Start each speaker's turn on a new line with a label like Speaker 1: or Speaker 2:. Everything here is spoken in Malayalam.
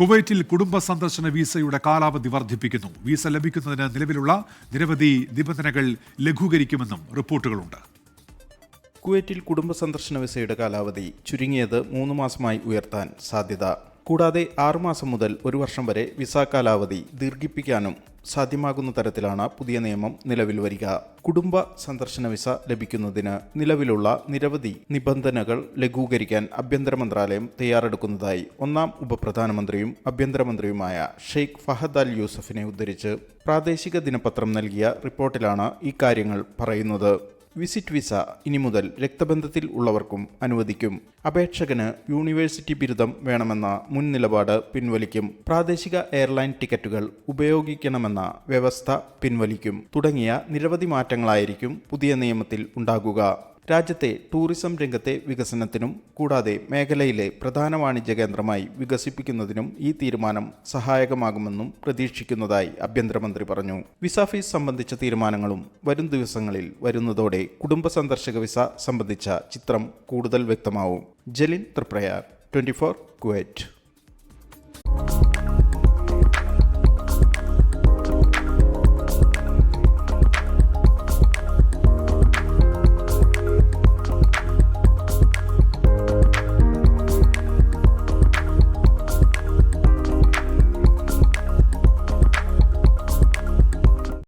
Speaker 1: കുവൈറ്റിൽ കുടുംബ സന്ദർശന വിസയുടെ കാലാവധി വർദ്ധിപ്പിക്കുന്നു. വിസ ലഭിക്കുന്നതിന് നിലവിലുള്ള നിരവധി നിബന്ധനകൾ ലഘൂകരിക്കുമെന്നും റിപ്പോർട്ടുകളുണ്ട്.
Speaker 2: കുവൈറ്റിൽ കുടുംബ സന്ദർശന വിസയുടെ കാലാവധി ചുരുങ്ങിയത് മൂന്ന് മാസമായി ഉയർത്താൻ സാധ്യത. കൂടാതെ ആറുമാസം മുതൽ ഒരു വർഷം വരെ വിസ കാലാവധി ദീർഘിപ്പിക്കാനും സാധ്യമാകുന്ന തരത്തിലാണ് പുതിയ നിയമം നിലവിൽ വരിക. കുടുംബ സന്ദർശന വിസ ലഭിക്കുന്നതിന് നിലവിലുള്ള നിരവധി നിബന്ധനകൾ ലഘൂകരിക്കാൻ ആഭ്യന്തര മന്ത്രാലയം തയ്യാറെടുക്കുന്നതായി ഒന്നാം ഉപപ്രധാനമന്ത്രിയും ആഭ്യന്തരമന്ത്രിയുമായ ഷെയ്ഖ് ഫഹദ് അൽ യൂസഫിനെ ഉദ്ധരിച്ച് പ്രാദേശിക ദിനപത്രം നൽകിയ റിപ്പോർട്ടിലാണ് ഈ കാര്യങ്ങൾ പറയുന്നത്. വിസിറ്റ് വിസ ഇനി മുതൽ രക്തബന്ധത്തിൽ ഉള്ളവർക്കും അനുവദിക്കും. അപേക്ഷകന് യൂണിവേഴ്സിറ്റി ബിരുദം വേണമെന്ന മുൻ നിലപാട് പിൻവലിക്കും. പ്രാദേശിക എയർലൈൻ ടിക്കറ്റുകൾ ഉപയോഗിക്കണമെന്ന വ്യവസ്ഥ പിൻവലിക്കും. തുടങ്ങിയ നിരവധി മാറ്റങ്ങളായിരിക്കും പുതിയ നിയമത്തിൽ ഉണ്ടാകുക. രാജ്യത്തെ ടൂറിസം രംഗത്തെ വികസനത്തിനും കൂടാതെ മേഖലയിലെ പ്രധാന വാണിജ്യ കേന്ദ്രമായി വികസിപ്പിക്കുന്നതിനും ഈ തീരുമാനം സഹായകമാകുമെന്നും പ്രതീക്ഷിക്കുന്നതായി ആഭ്യന്തരമന്ത്രി പറഞ്ഞു. വിസ ഫീസ് സംബന്ധിച്ച തീരുമാനങ്ങളും വരും ദിവസങ്ങളിൽ വരുന്നതോടെ കുടുംബ സന്ദർശക വിസ സംബന്ധിച്ച ചിത്രം കൂടുതൽ വ്യക്തമാവും. Jalin Triprayar twenty four Kuwait.